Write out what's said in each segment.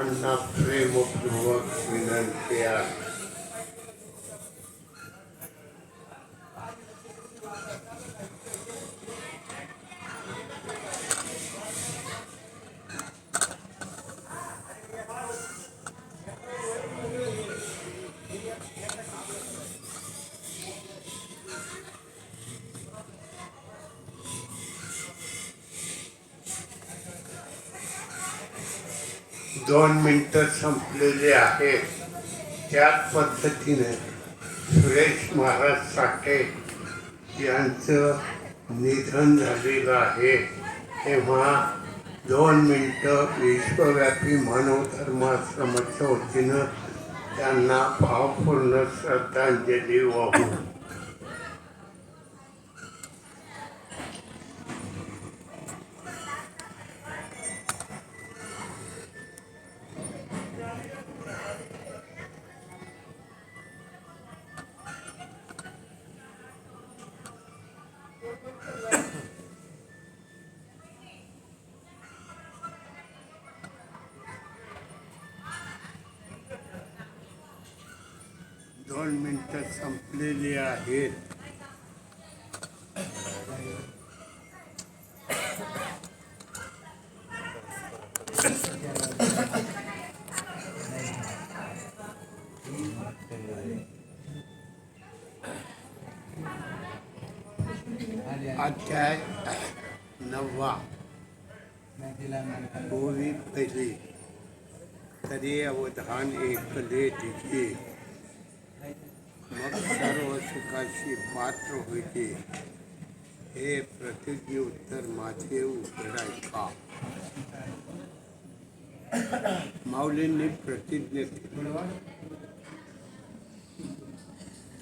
one of three Mukti Works within care. दोन मिनटं संपलेली आहेत. त्याच पद्धतीने सुरेश महाराज साठे यांचं निधन झालेलं आहे. तेव्हा दोन मिनटं विश्वव्यापी मानवधर्माश्रमाच्या वतीनं त्यांना भावपूर्ण श्रद्धांजली वाहू. दोन मिनटं संपलेली आहेत. माऊलींनी प्रतिज्ञा केली.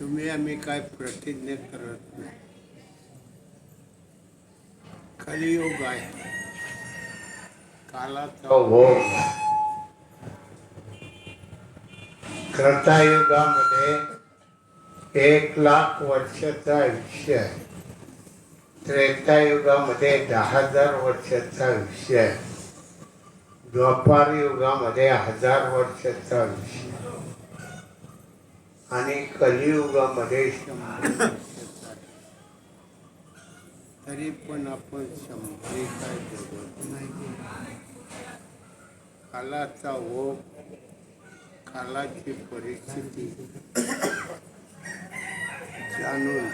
तुम्ही आम्ही काय प्रतिज्ञा करत नाही? कलियुग आहे. कालाचा हो, हो. भोग त्रेतायुगामध्ये एक लाख वर्षाचं आयुष्य आहे. त्रेतायुगामध्ये दहा हजार वर्षाचं आयुष्य आहे. द्वापार युगामध्ये हजार वर्षाचा आयुष्य आणि कलियुगामध्ये शंभर तरी पण आपण शंभरी काय जगत नाही. कालाचा ओ कालाची परिस्थिती जाणून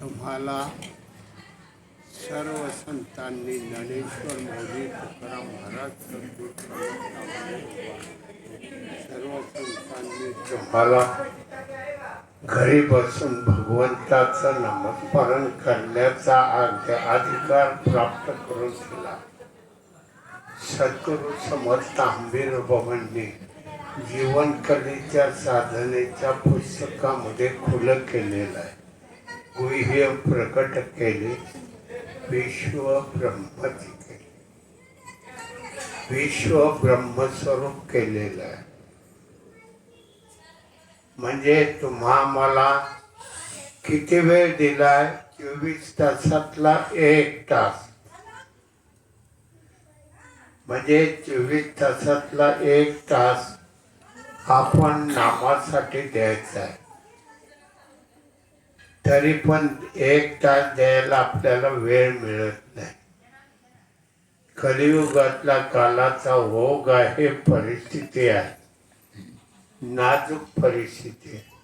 तुम्हाला सर्व संतांनी ज्ञानेश्वर मोदी तुकाराम महाराज सर्व संतांनी तुम्हाला घरी बसून भगवंताचं नामस्मरण करण्याचा अर्ध अधिकार प्राप्त करून दिला. सद्गुरू समर्थ आंबीर बाबांनी जीवनकलेच्या साधनेच्या पुस्तकामध्ये खुलं केलेलं आहे. गुह्य प्रकट केले. विश्व ब्रह्म विश्व ब्रह्मस्वरूप केलेलं आहे. म्हणजे तुम्हा मला किती वेळ दिलाय? चोवीस तासातला एक तास. म्हणजे चोवीस तासातला एक तास आपण नामासाठी द्यायचा आहे. तरी पण एक तास द्यायला आपल्याला वेळ मिळत नाही. कलियुगातला कालाचा ओघ आहे परिस्थिती आहे. नाजूक परिस्थिती आहे.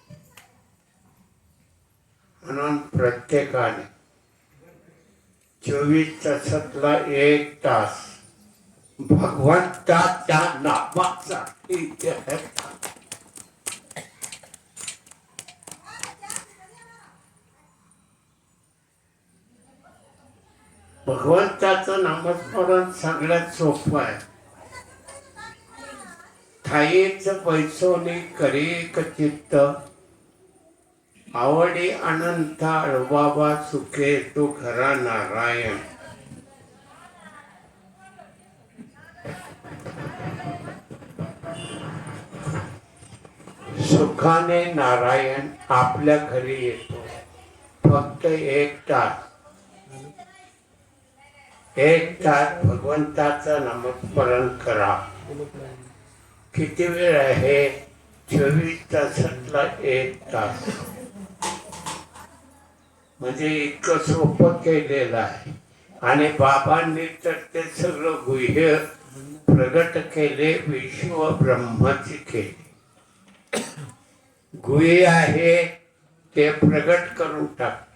म्हणून प्रत्येकाने चोवीस तासातला एक तास भगवंताच्या नामासाठी द्यायचा. भगवंताचं नामस्मरण सगळ्यात सोपं आहे. थाईच पैसोनी करे चित्त. आवडी अनंत अळबाबा सुखे तो खरा नारायण. सुखाने नारायण आपल्या घरी येतो. फक्त एक तास. एक तास भगवंताचं नामस्मरण करा. किती वेळ आहे? चोवीस तासातला एक तास. म्हणजे इतकं सोपं केलेलं आहे. आणि बाबांनी तर ते सगळं गुह्य प्रगट केले विश्व ब्रह्माची केले. गुहे आहे ते प्रगट करून टाक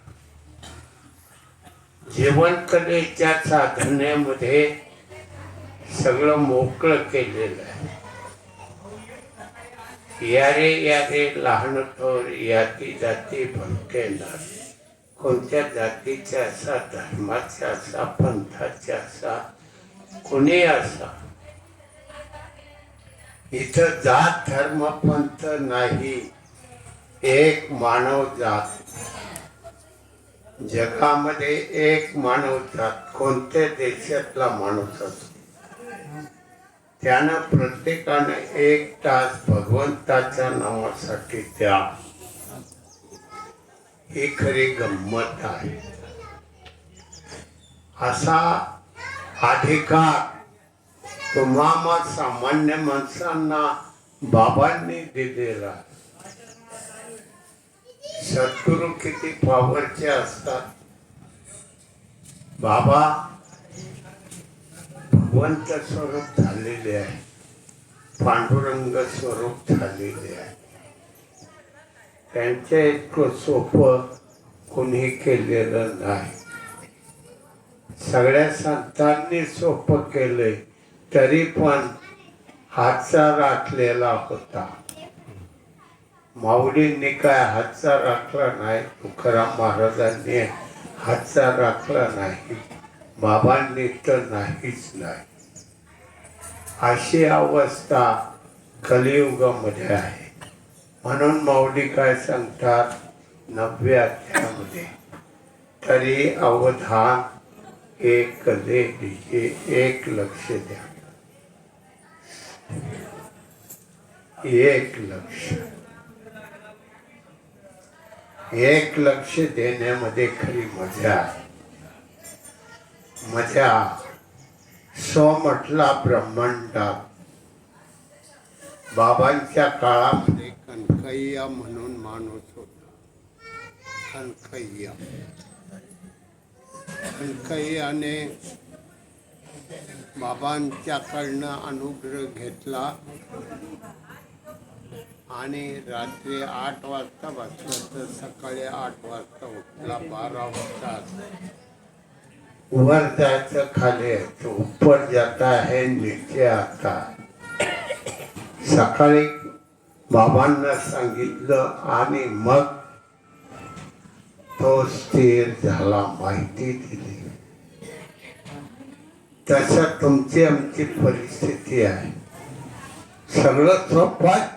जीवनकलेच्या साधनेमध्ये सगळं मोकळं केलेलं आहे. यारे यारे लहान थोर याती जाती भटके नारे. कोणत्या जातीच्या असा धर्माच्या असा पंथाच्या असा कोणी असा? इथं जात धर्म पंथ नाही. एक मानव जात. जगामध्ये एक माणूस जात कोणत्या देशातला माणूस असतो त्यानं प्रत्येकानं एक तास भगवंताच्या नावासाठी द्या. ही खरी गंमत आहे. असा अधिकार तुम्हाला सामान्य माणसांना बाबांनी दिलेला सद्गुरू किती पावरचे असतात? बाबा भगवंत स्वरूप झालेले आहे. पांडुरंग स्वरूप झालेले आहे. त्यांच्या इतकं सोपं कोणी केलेलं नाही. सगळ्या संतांनी सोपं केलंय तरी पण हातचा राखलेला होता. माऊलींनी काय हातचा राखला नाही तुकाराम महाराजांनी हातचा राखला नाही बाबांनी तर नाहीच नाही. अशी अवस्था कलियुगामध्ये आहे. म्हणून माऊली काय सांगतात? नवव्या अध्यायामध्ये. तरी अवधान एक दे एक लक्ष द्या. एक लक्ष. एक लक्ष देण्यामध्ये खरी मजा आहे. मजा. सो म्हटला ब्रह्मांडात बाबांच्या काळामध्ये कनकय्या म्हणून माणूस होता. कणकय्या कणकय्याने बाबांच्याकडनं अनुग्रह घेतला. आणि रात्री आठ वाजता बसलं तर सकाळी आठ वाजता उठला बारा वाजता वर जायचं खाली यायचं उपर जाता है नीचे आता. सकाळी बाबांना सांगितलं आणि मग तो स्थिर झाला माहिती दिली. तसं तुमची आमची परिस्थिती आहे. सगळं सोपं आहे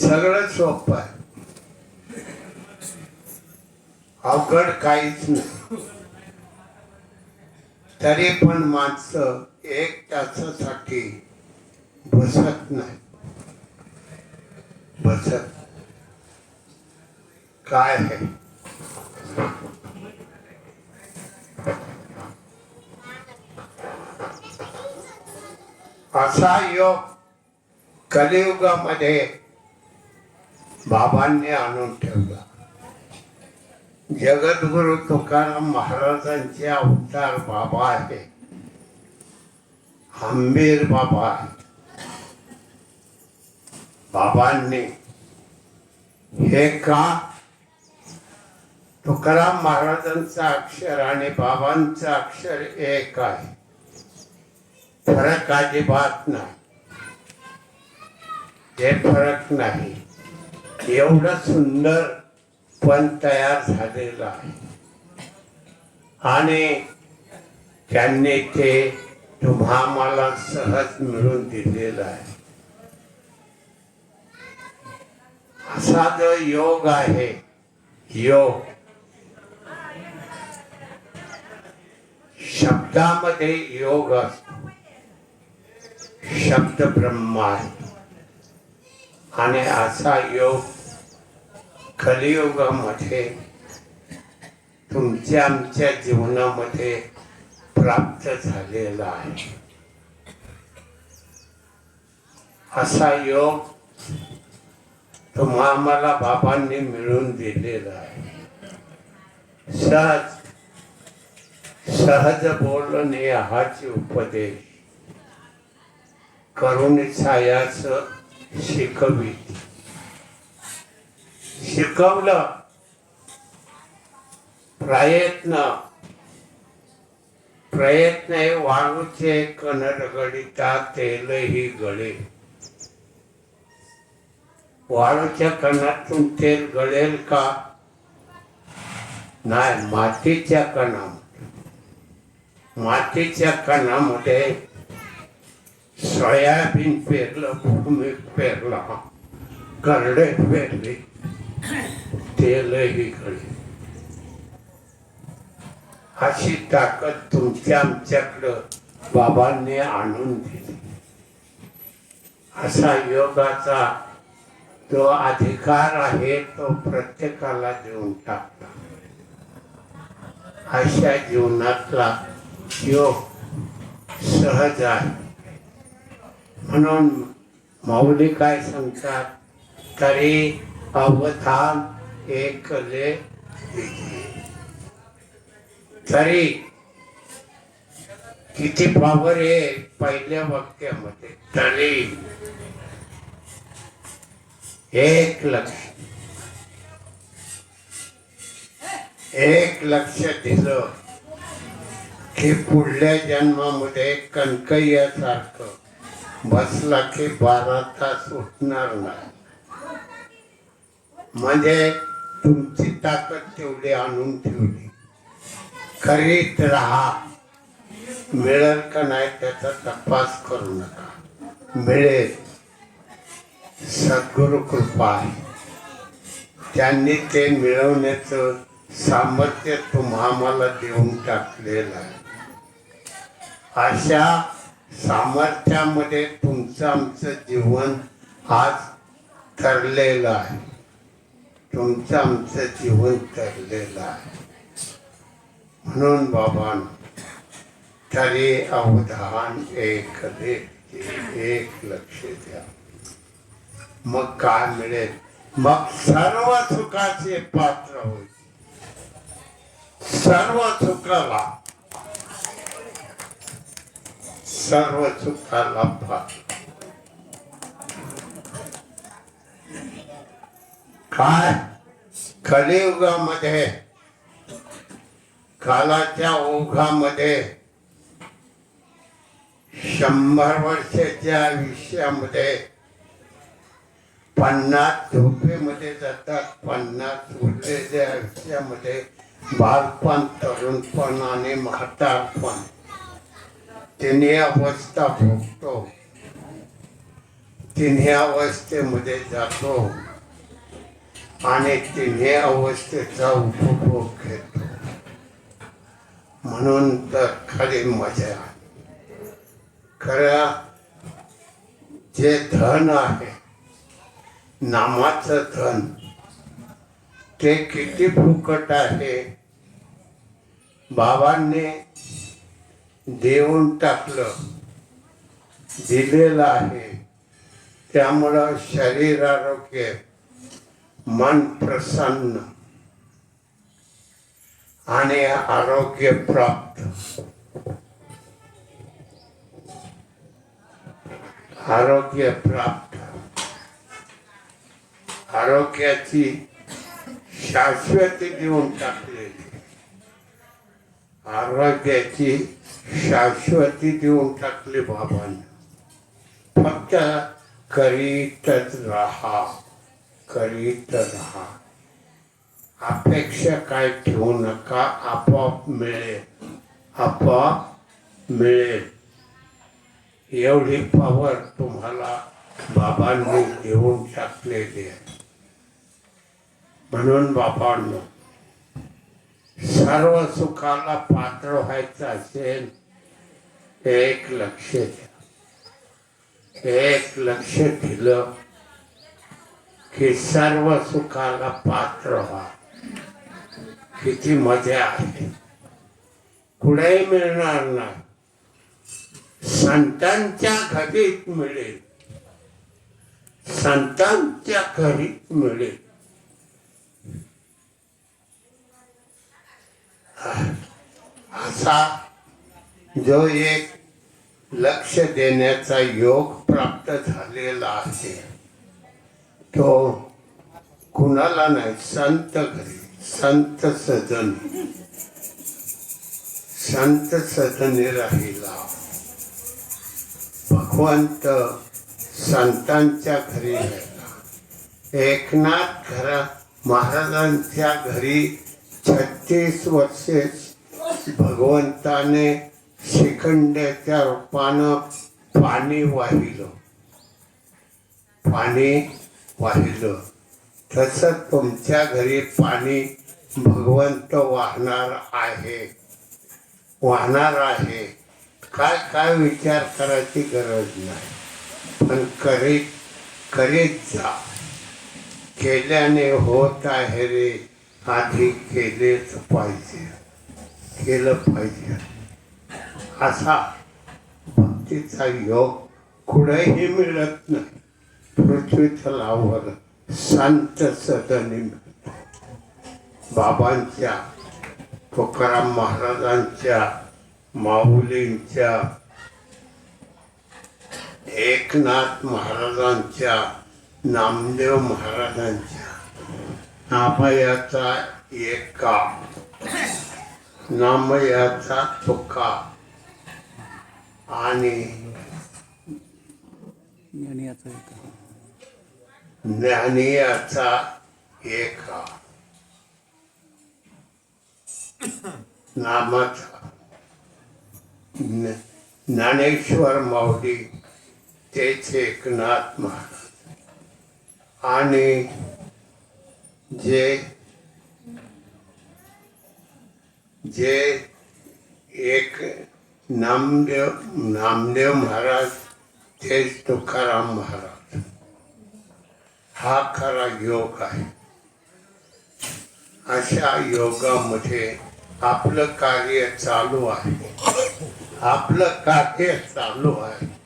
सगळं सोपं आहे. अवघड काहीच नाही. तरी पण माणसं एक तासासाठी बसत नाही. बसत. काय आहे? असा योग कलियुगामध्ये बाबांनी आणून ठेवला. जगद्गुरु तुकाराम महाराजांचे अवतार बाबा आहे हंबीर बाबा आहे बाबांनी हे का? तुकाराम महाराजांचं अक्षर आणि बाबांचं अक्षर एक आहे. फरक अजिबात नाही. हे फरक नाही. एवढं सुंदर पण तयार झालेलं आहे. आणि त्यांनी ते तुम्हा मला सहज मिळून दिलेलं आहे. असा जो योग आहे योग शब्दामध्ये योग असतो. शब्द ब्रह्म आहे. आणि असा योग कलियुगामध्ये तुमच्या आमच्या जीवनामध्ये प्राप्त झालेला आहे. असा योग तुम्हा आम्हाला बाबांनी मिळून दिलेला आहे. सहज सहज बोलणे हाची उपदेश. करून छायाच शिकवी. शिकवलं प्रयत्न प्रयत्न हे वाळूचे कणर तेल ही गळे. वाळूच्या कणातून तेल गळेल का? नाही मातीच्या कणा मातीच्या कणामध्ये सोयाबीन पेरलं भूमी पेरला करडे पेरले. ते गळे अशी ताकद तुमच्या आमच्याकडं बाबांनी आणून दिली. असा योगाचा जो अधिकार आहे तो प्रत्येकाला देऊन टाकला अशा जीवनातला योग सहज आहे. म्हणून माऊली काय सांगतात? तरी अवधान एकले तरी किती पावर आहे पहिल्या वाक्यामध्ये? तरी. एक लक्ष. एक लक्ष दिलं की पुढल्या जन्मामध्ये कणकैयासारखं बसला की बारा तास उठणार नाही. म्हणजे तुमची ताकद तेवढी आणून ठेवली. करीत राहा. मिळेल का नाही त्याचा तपास करू नका. मिळेल. सद्गुरु कृपा आहे. त्यांनी ते मिळवण्याचं सामर्थ्य तुम्हाला देऊन टाकलेलं आहे. अशा सामर्थ्यामध्ये तुमचं आमचं जीवन आज ठरलेलं आहे. तुमचं आमचं जीवन ठरलेलं आहे म्हणून बाबां तरी अवधान एक एक लक्ष द्या मग काय मिळेल मग सर्व सुखाचे पात्र होईल सर्व सुखाला सर्व सुखाला पात्र काय? कलियुगामध्ये कालाच्या ओघामध्ये. शंभर वर्षाच्या आयुष्यामध्ये. पन्नास झोपेमध्ये जातात. पन्नास उरलेल्या आयुष्यामध्ये बालपण तरुणपण आणि म्हातारपण. तिन्ही अवस्था भोगतो. तिन्ही अवस्थेमध्ये जातो. आणि तिन्ही अवस्थेचा उपभोग घेतो. म्हणून तर खरी मजा खरं जे धन आहे नामाचं धन ते किती फुकट आहे. बाबांनी देऊन टाकलं दिलेलं आहे. त्यामुळं शरीर आरोग्य मन प्रसन्न. आणि आरोग्य प्राप्त. आरोग्य प्राप्त. आरोग्याची शाश्वती देऊन टाकलेली. आरोग्याची शाश्वती देऊन टाकली बाबांनी. फक्त करीतच राहा. करीत राहा अपेक्षा काय ठेवू नका आपोआप मिळेल. आपोआप मिळेल. एवढी पावर तुम्हाला बाबांनी देऊन टाकलेली आहे. म्हणून बाबांनो सर्व सुखाला पात्र व्हायचं असेल एक लक्ष द्या. एक लक्ष दिलं की सर्व सुखाला पात्र व्हा. किती मजा आहे. कुठेही मिळणार नाही. संतांच्या घरीत मिळेल. संतांच्या घरीत मिळेल. असा जो एक लक्ष देण्याचा योग प्राप्त झालेला आहे. तो कुणाला नाही संत घरी संत सदन संत सदने राहिला. भगवंत संतांच्या घरी राहिला. एकनाथ घरा महाराजांच्या घरी छत्तीस वर्षे भगवंताने शिखंड्याच्या रूपानं पाणी वाहिलं. पाणी वाहिलं. तसं तुमच्या घरी पाणी भगवंत वाहणार आहे. वाहणार आहे. काय काय विचार करायची गरज नाही. पण करीत करीत जा. केल्याने होत आहे रे. आधी केलेच पाहिजे. केलं पाहिजे. असा भक्तीचा योग कुठेही मिळत नाही. पृथ्वीतलावर संत सदनी बाबांच्या तुकाराम महाराजांच्या माऊलींच्या एकनाथ महाराजांच्या नामदेव महाराजांच्या. नामयाचा एका नामयाचा तुका आणि ज्ञानियाचा एक एका नामाचा ज्ञानेश्वर माऊली तेच एकनाथ महाराज. आणि जे जे एक नामदेव नामदेव महाराज तेच तुकाराम महाराज. हा खरा योग आहे. अशा योगामध्ये आपलं कार्य चालू आहे. आपलं कार्य चालू आहे.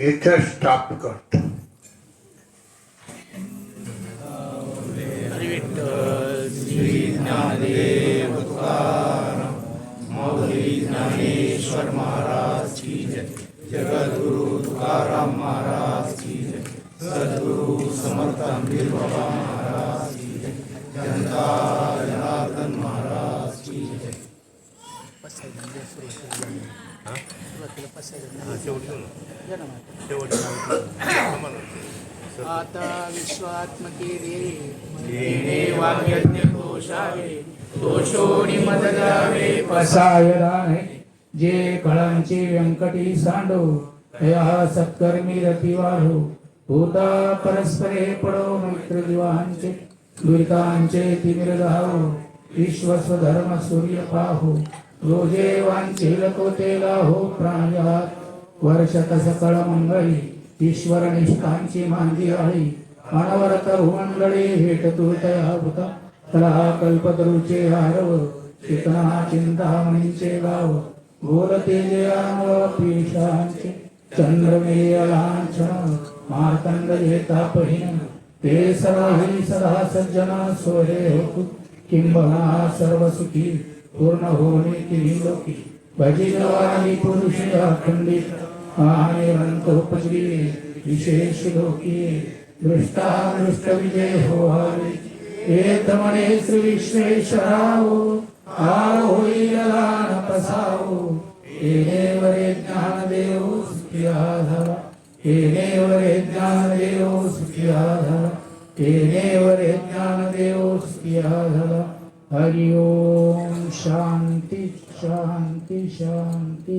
इथं स्टॉप करतो विश्वात्मके रे. वाग्यज्ञकोशावे दोषोणी मददावे पसायदाने जे कळांचे व्यंकटी सांडो या सत्कर्मी रती वाढो होता परस्परे पडो मित्र दिवांचे दुरितांचे तिमिर धावो विश्व स्वधर्म सूर्य पाहो रोजे वांचे लकोते लाहो प्राण्यात वर्षत सकळ मंगळी ईश्वर निष्ठांची मांदी आळी अनवरत भुवंडळे हेटतु तया भूता तला कल्पतरुचे हारव चेतना चिंतामणीचे गाव। बोलते जयामुळ पिशांचे चंद्रमेय लांछन ते सर्व हि सदा सज्जना सोहे होतु। किंबना सर्वसुखी पूर्ण होणे की लोकी। भजिजवानी पुरुष अखंडित आणि रंतोपजी विशेष लोकी दृष्टा दृष्ट विजय हो हवे एतमणे म्हणे श्री विश्वेश्वराव आ होईल सुखियाधर पसावो ज्ञानदेवो सुखियाधर ज्ञान देव सुखियाधर वरे हरि ओम शांति शांति शांती